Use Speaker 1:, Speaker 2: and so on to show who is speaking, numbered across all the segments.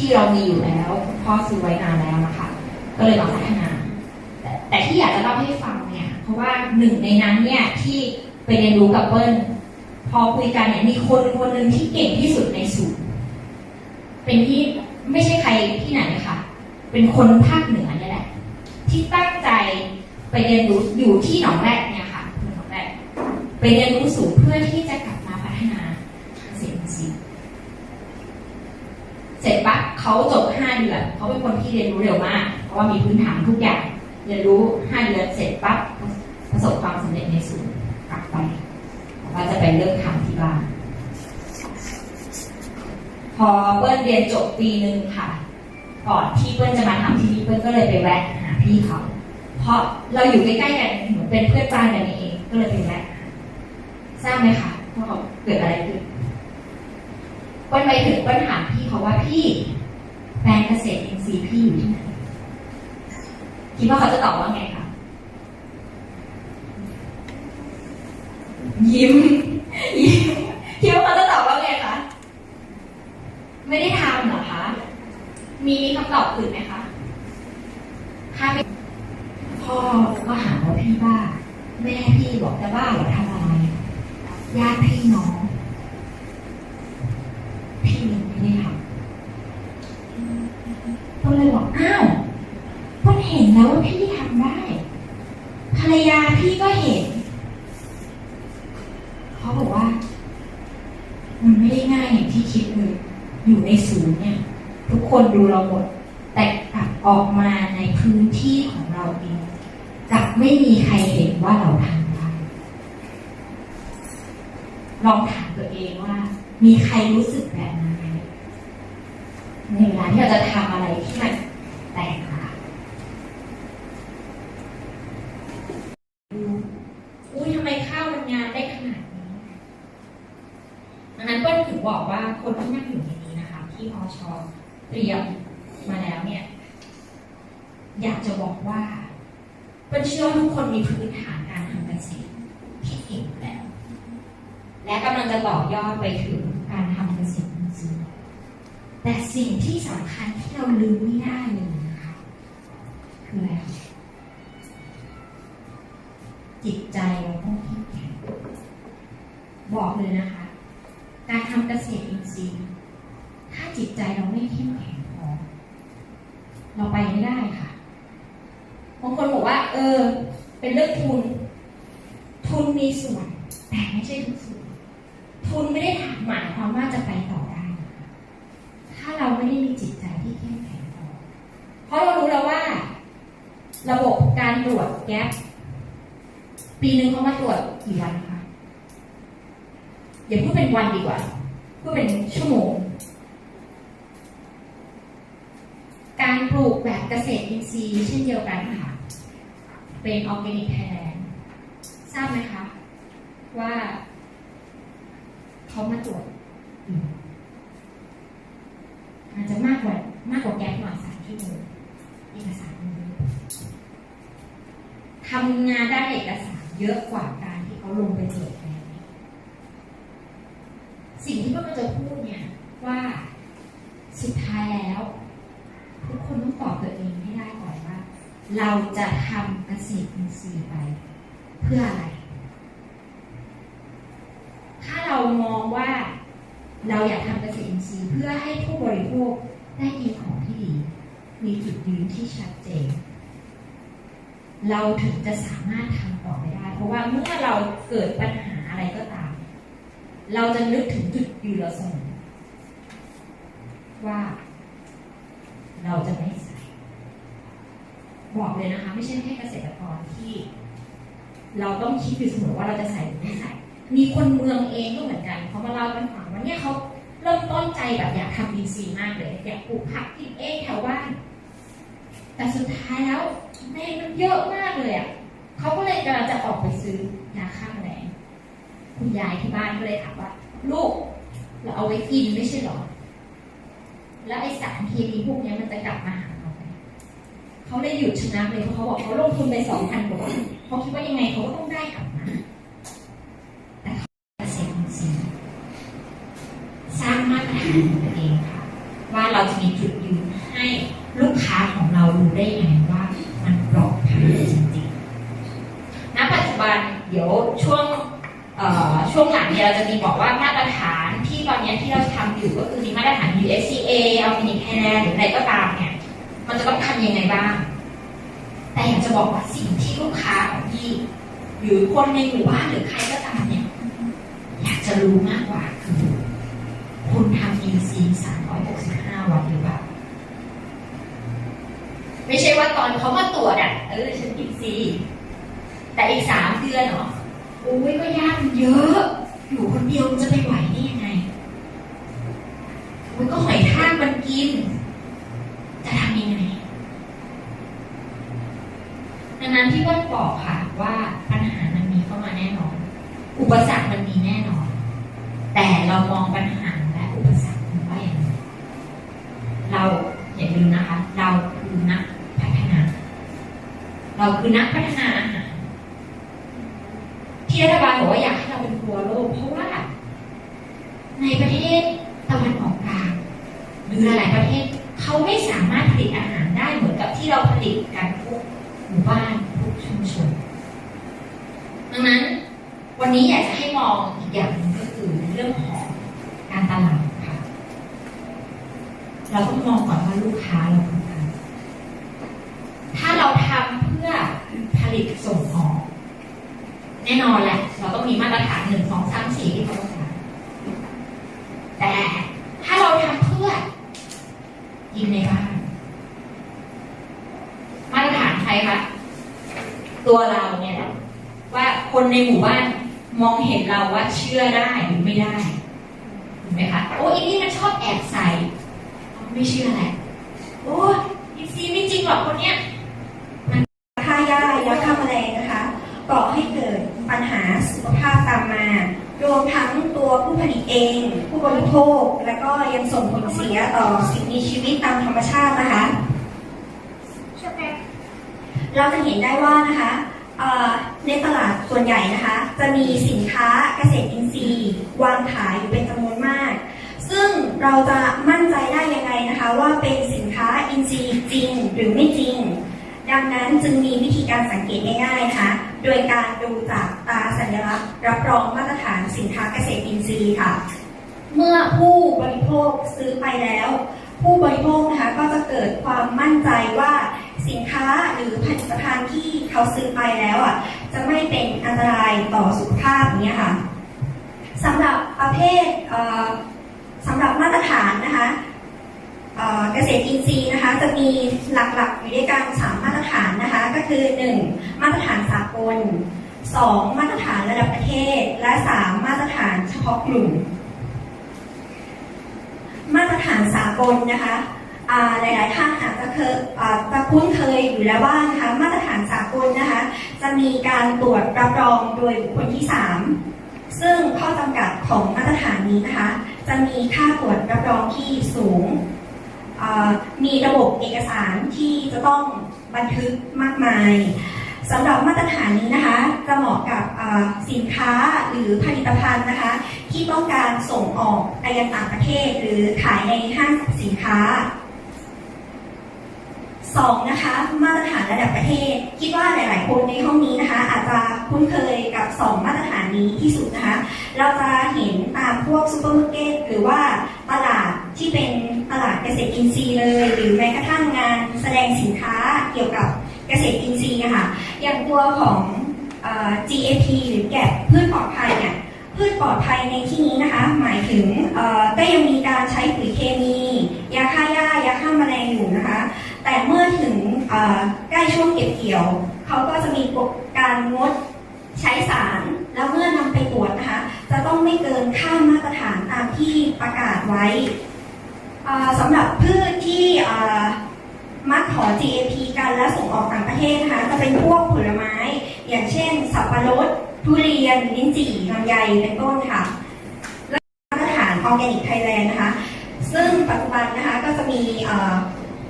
Speaker 1: ที่เรามีอยู่แล้วคุณพ่อซื้อไว้นานแล้วนะคะ ก็เลยมาพัฒนาแต่แต่ที่อยากจะเล่าให้ฟังเนี่ย เพราะว่าหนึ่งในนั้นเนี่ยที่ไปเรียนรู้กับเปิ้ลพอคุยกันเนี่ยมีคนคนหนึ่งที่เก่งที่สุดในศูนย์เป็นที่ไม่ใช่ใครที่ไหนค่ะ เป็นคนภาคเหนือเนี่ยแหละ ที่ตั้งใจไปเรียนรู้อยู่ที่หนองแรกเนี่ยค่ะหนองแรกไปเรียนรู้สูงเพื่อที่จะกลับมาพัฒนาเกษตรอินทรีย์ เสร็จปั๊บ เขาจบห้าเดือนเขาเป็นคนที่เรียนรู้เร็วมาก เพราะว่ามีพื้นฐานทุกอย่างเรียนรู้ห้าเดือนเสร็จปั๊บประสบความสำเร็จในศูนย์กลับไปกว่าจะไปเริ่มทำที่บ้านพอเปิ้ลเรียนจบปีหนึ่งค่ะ ก่อนที่เปิ้ลจะมาทำที่นี่เปิ้ลก็เลยไปแวะหาพี่เขาเพราะเราอยู่ใกล้ๆกันเหมือนเป็นเพื่อนบ้านกันเองก็เลยไปแวะทราบไหมคะว่าเขาเกิดอะไรขึ้นเปิ้ลไปถึงเปิ้ลถามพี่เขาว่าพี่ แปลงเกษตรอินทรีย์พี่อยู่ที่ไหนคิดว่าเขาจะตอบว่าไงคะยิ้มยิ้มคิดว่าเขาจะตอบว่าไงคะไม่ได้ทำเหรอคะมีคำตอบอื่นไหมคะถ้าไม่พ่อก็หาว่าพี่บ้าแม่พี่บอกจะบ้าเหรอทำอะไรญาติพี่น้อง พี่ยังไม่ได้ทำก็เลยบอกอ้าวเพิ่งเห็น แล้วว่าพี่ทำได้ ภรรยาพี่ก็เห็น เขาบอกว่า มันไม่ได้ง่ายอย่างที่คิดเลย อยู่ในศูนย์เนี่ย ทุกคนดูเราหมด แต่กลับออกมาในพื้นที่ของเราเองกลับไม่มีใครเห็นว่าเราทำได้ลองถามตัวเองว่า มีใครรู้สึกแบบนั้นไหมในเวลาที่เราจะทำอะไรที่มันแตกต่างดูอุ้ยทำไมข้าวมันงานได้ขนาดนี้ดังนั้นก็ถึงบอกว่าคนที่นั่งอยู่ในนี้นะคะ ที่อช เตรียมมาแล้วเนี่ย อยากจะบอกว่าเป็นเชื่อทุกคนมีพื้นฐานการทำเกษตรที่เก่งแล้ว และกำลังจะต่อยอดไปถึงการทำเกษตรอิทรีย์แต่สิ่งที่สำคัญที่เราลืมไม่ได้เลยนะคะคืออะไรคะจิตใจเราต้องเข้มแข็งบอกเลยนะคะ การทำเกษตรอินทรีย์ ถ้าจิตใจเราไม่เข้มแข็งพอ เราไปไม่ได้ค่ะ บางคนบอกว่า เออ เป็นเรื่องทุน ทุนมีส่วน แต่ไม่ใช่ทุกส่วน ทุนไม่ได้หมายความว่าจะไปต่อได้ ถ้าเราไม่ได้มีจิตใจที่เข้มแข็งพอเพราะเรารู้แล้วว่า ระบบการตรวจแก๊ปปีหนึ่งเขามาตรวจกี่วันคะอย่าพูดเป็นวันดีกว่าพูดเป็นชั่วโมงการปลูกแบบเกษตรอินทรีย์เช่นเดียวกันค่ะ เป็นออร์แกนิกไทยแลนด์ทราบไหมคะว่าเขามาตรวจอาจจะมากกว่ามากกว่าแก๊สหน่อยสามชั่วโมงเอกสารนเยอะทำงานด้านเอกสารเยอะกว่าการที่เขาลงไปตรวจแทนสิ่งที่พวกเราจะพูดเนี่ยว่าสุดท้ายแล้ว ทุกคนต้องตอบตัวเองให้ได้ก่อนว่า เราจะทำเกษตรอินทรีย์ไป เพื่ออะไร ถ้าเรามองว่า เราอยากทำเกษตรอินทรีย์เพื่อให้ผู้บริโภคได้กินของที่ดี มีจุดยืนที่ชัดเจน เราถึงจะสามารถทำต่อไปได้ เพราะว่าเมื่อเราเกิดปัญหาอะไรก็ตาม เราจะนึกถึงจุดยืนเราเสมอว่า เราจะไม่ บอกเลยนะคะ ไม่ใช่แค่เกษตรกรที่ เราต้องคิดอยู่เสมอว่าเราจะใส่หรือไม่ใส่ มีคนเมืองเองก็เหมือนกันเขามาเล่ากันฟังว่าเนี่ยเขาเริ่มต้นใจแบบอยากทำอินทรีย์มากเลยอยากปลูกผักกินเองแถวบ้าน แต่สุดท้ายแล้วแมงมันเยอะมากเลยอะเขาก็เลยกำลังจะออกไปซื้อยาฆ่าแมลงคุณยายที่บ้านก็เลยถามว่า ลูก เราเอาไว้กินไม่ใช่หรอ แล้วไอสารเคมีพวกนี้มันจะกลับมาหา เราไหมเขาเลยหยุดชะงักเลยเพราะเขาบอกเขาลงทุนไปสองพันกว่าบาทเขาคิดว่ายังไงเขาก็ต้องได้กลับมาแต่เขาเกษตรอินทรียสร้างมาตรฐานของตัวเองค่ะ ว่าเราจะมีจุดยืนให้ลูกค้าของเรารู้ได้ยังไงว่ามันปลอดภัยจริงๆณปัจจุบันเดี๋ยวช่วงช่วงหลังเนี่ยเราจะมีบอกว่ามาตรฐานที่ตอนนี้ที่เราทำอยู่ก็คือมีมาตรฐาน USCA Alpinic Thailand หรืออะไรก็ตามเนี่ย มันจะต้องทำยังไงบ้าง แต่อยากจะบอกว่าสิ่งที่ลูกค้าของพี่ หรือคนในหมู่บ้านหรือใครก็ตามเนี่ย อยากจะรู้มากกว่าคือ คุณทำ EC 365วันหรือเปล่าไม่ใช่ว่าตอนเขามาตรวจอะเออฉัน EC แต่อีกสามเดือนเหรอโอ้ยก็ยากเยอะ อยู่คนเดียวจะไปไหวได้ยังไงโอ้ยก็หอยทากมันกิน จะทำยังไง ดัง นั้นที่ว่าบอกค่ะว่าปัญหามันมีเข้ามาแน่นอน อุปสรรคมันมีแน่นอน แต่เรามองปัญหาและอุปสรรคมันว่าอย่างไรเราอย่าลืมนะคะ เราคือนักพัฒนา เราคือนักพัฒนาอาหาร ที่รัฐบาลบอกว่าอยากให้เราเป็นครัวโลก เพราะว่า ในประเทศตะวันออกกลางหรือหลายๆประเทศเขาไม่สามารถผลิตอาหารได้เหมือนกับที่เราผลิตกันทุกหมู่บ้านทุกชุมชน ดังนั้น วั นนี้อยากจะให้มองอีกอย่างหนึงก็คือเรื่องของการตลาดค่ะ เราต้องมองก่อนว่าลูกค้าเราคือใครถ้าเราทำเพื่อผลิตส่งออก แน่นอนแหละ เราต้องมีมาตรฐานหนึ่งสองสามสี่ที่เขาต้องการแต่ถ้าเราทำเพื่อกินในบ้านมาตรฐานใครคะตัวเราเนี่ยแหละว่าคนในหมู่บ้าน มองเห็นเราว่าเชื่อได้หรือไม่ได้ถูกไหมคะโอ้อีนี่มันชอบแอบใส่ไม่เชื่อแหละโอ้อีซีไม่จริงหรอกคนเนี้ย
Speaker 2: ฆ่าหญ้ายาฆ่าแมลงนะคะก่อให้เกิดปัญหาสุขภาพตามมารวมทั้งตัวผู้ผลิตเอง ผู้บริโภคและก็ยังส่งผลเสียต่อสิ่งมีชีวิตตามธรรมชาตินะคะเราจะเห็นได้ว่านะคะเอ่อ ในตลาดส่วนใหญ่นะคะ จะมีสินค้าเกษตรอินทรีย์ วางขายอยู่เป็นจำนวนมาก ซึ่งเราจะมั่นใจได้ยังไงนะคะ ว่าเป็นสินค้าอินทรีย์จริงหรือไม่จริง ดังนั้นจึงมีวิธีการสังเกตง่ายๆนะคะ โดยการดูจากตาสัญลักษณ์ รับรองมาตรฐานสินค้าเกษตรอินทรีย์ค่ะ เมื่อผู้บริโภคซื้อไปแล้ว ผู้บริโภคนะคะก็จะเกิดความมั่นใจว่าสินค้าหรือผลิตภัณฑ์ที่เขาซื้อไปแล้วอะจะไม่เป็นอันตรายต่อสุขภาพเนี้ยค่ะสำหรับประเภทเสำหรับมาตรฐานนะคะเอ่อเกษตรอินทรีย์นะคะจะมีหลักๆอยู่ด้วยกันสามมาตรฐานนะคะก็คือ 1. มาตรฐานสากล 2. มาตรฐานระดับประเทศ และ 3. มาตรฐานเฉพาะกลุ่ม มาตรฐานสากลนะคะหลายๆท่านอาจจะเคยจะคุ้นเคยอยู่แล้วว่านะคะมาตรฐานสากลนะคะจะมีการตรวจรับรองโดยบุคคลที่ 3 ซึ่งข้อจำกัดของมาตรฐานนี้นะคะ จะมีค่าตรวจรับรองที่สูง มีระบบเอกสารที่จะต้องบันทึกมากมาย สำหรับมาตรฐานนี้นะคะจะเหมาะกับสินค้าหรือผลิตภัณฑ์นะคะ ที่ต้องการส่งออกไปยังต่างประเทศ หรือขายในห้างสินค้าสองนะคะ มาตรฐานระดับประเทศ คิดว่าหลาย ๆ คนในห้องนี้นะคะ อาจจะคุ้นเคยกับสองมาตรฐานนี้ที่สุดนะคะ เราจะเห็นตามพวกซูเปอร์มาร์เก็ตหรือว่าตลาดที่เป็นตลาดเกษตรอินทรีย์เลย หรือแม้กระทั่งงานแสดงสินค้าเกี่ยวกับเกษตรอินทรีย์ค่ะ อย่างตัวของอ GAP หรือแกะพืชปลอดภัยเนี่ยพืชปลอดภัยในที่นี้นะคะ หมายถึงก็ยังมีการใช้ปุ๋ยเคมี ยาฆ่าหญ้ายาฆ่าแมลงอยู่นะคะ แต่เมื่อถึงใกล้ช่วงเก็บเกี่ยว เขาก็จะมีการงดใช้สาร แล้วเมื่อนำไปตรวจนะคะ จะต้องไม่เกินค่ามาตรฐานตามที่ประกาศไว้อ่าสำหรับพืชที่ มักขอ GAP กันและส่งออกต่างประเทศนะคะจะเป็นพวกผลไม้ อย่างเช่น สับปะรด ทุเรียน ลิ้นจี่ลำไยเป็นต้นค่ะและมาตรฐานออร์แกนิกไทยแลนด์นะคะ ซึ่งปัจจุบันนะคะก็จะมี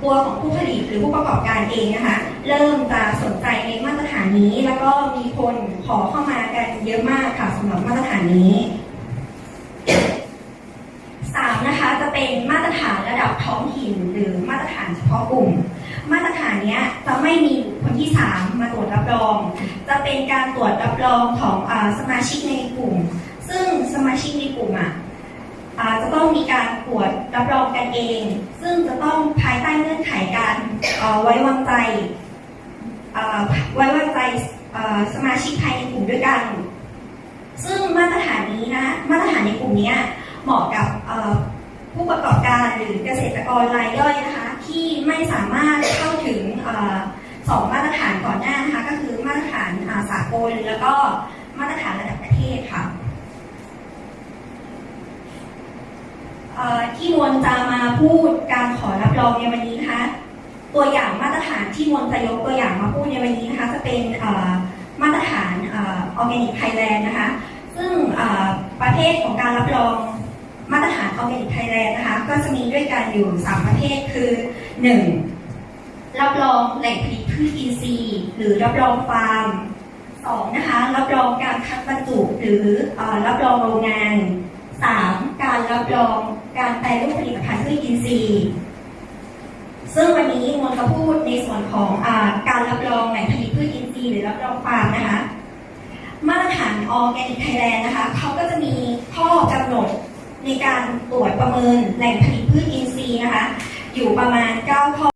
Speaker 2: ตัวของผู้ผลิตหรือผู้ประกอบการเองนะคะ เริ่มจะสนใจในมาตรฐานนี้ แล้วก็มีคนขอเข้ามากันเยอะมากค่ะสำหรับมาตรฐานนี้สามนะคะจะเป็นมาตรฐานระดับท้องถิ่นหรือมาตรฐานเฉพาะกลุ่ม จะไม่มีคนที่ 3 มาตรวจรับรอง จะเป็นการตรวจรับรองของอสมาชิกในกลุ่ม ซึ่งสมาชิกในกลุ่มอะจะต้องมีการตรวจรับรองกันเอง ซึ่งจะต้องภายใต้เงื่อนไขการไว้วางใจไว้วางใจสมาชิกภายในกลุ่มด้วยกัน ซึ่งมาตรฐานนี้นะ มาตรฐานในกลุ่มนี้เหมาะกับผู้ประกอบการหรือเกษตรกรรายย่อยนะคะ ที่ไม่สามารถเข้าถึง สองมาตรฐานก่อนหน้านะคะก็คือมาตรฐานาสากลแล้วก็มาตรฐานระดับประเทศค่ะที่มวลจะมาพูดการขอรับรองในวันนี้นะคะตัวอย่างมาตรฐานที่มวลจะยกตัวอย่างมาพูดในวันนี้นะคะจะเป็นมาตรฐานออร์แกนิกไทยแลนด์นะคะ ซึ่งประเภทของการรับรองมาตรฐานออร์แกนิกไทยแลนด์นะคะ ก็จะมีด้วยกันอยู่ 3 ประเภทคือ 1. รับรองแหล่งผลิตพืชอินทรีย์ หรือรับรองฟาร์ม 2. นะคะรับรองการคัดบรรจุหรืออรับรองโรงงาน 3. การรับรองการแปรรูปผลิตภัณฑ์พืชอินทรีย์ ซึ่งวันนี้มวลจะพูดในส่วนของอการรับรองแหล่งผลิตพืชอินทรีย์หรือรับรองฟาร์มนะคะมาตรฐานออร์แกนิกไทยแลนด์นะคะเขาก็จะมีข้อกำหนดในการตรวจประเมินแหล่งผลิตพืชอินทรีย์นะคะ อยู่ประมาณ 9 ข้อ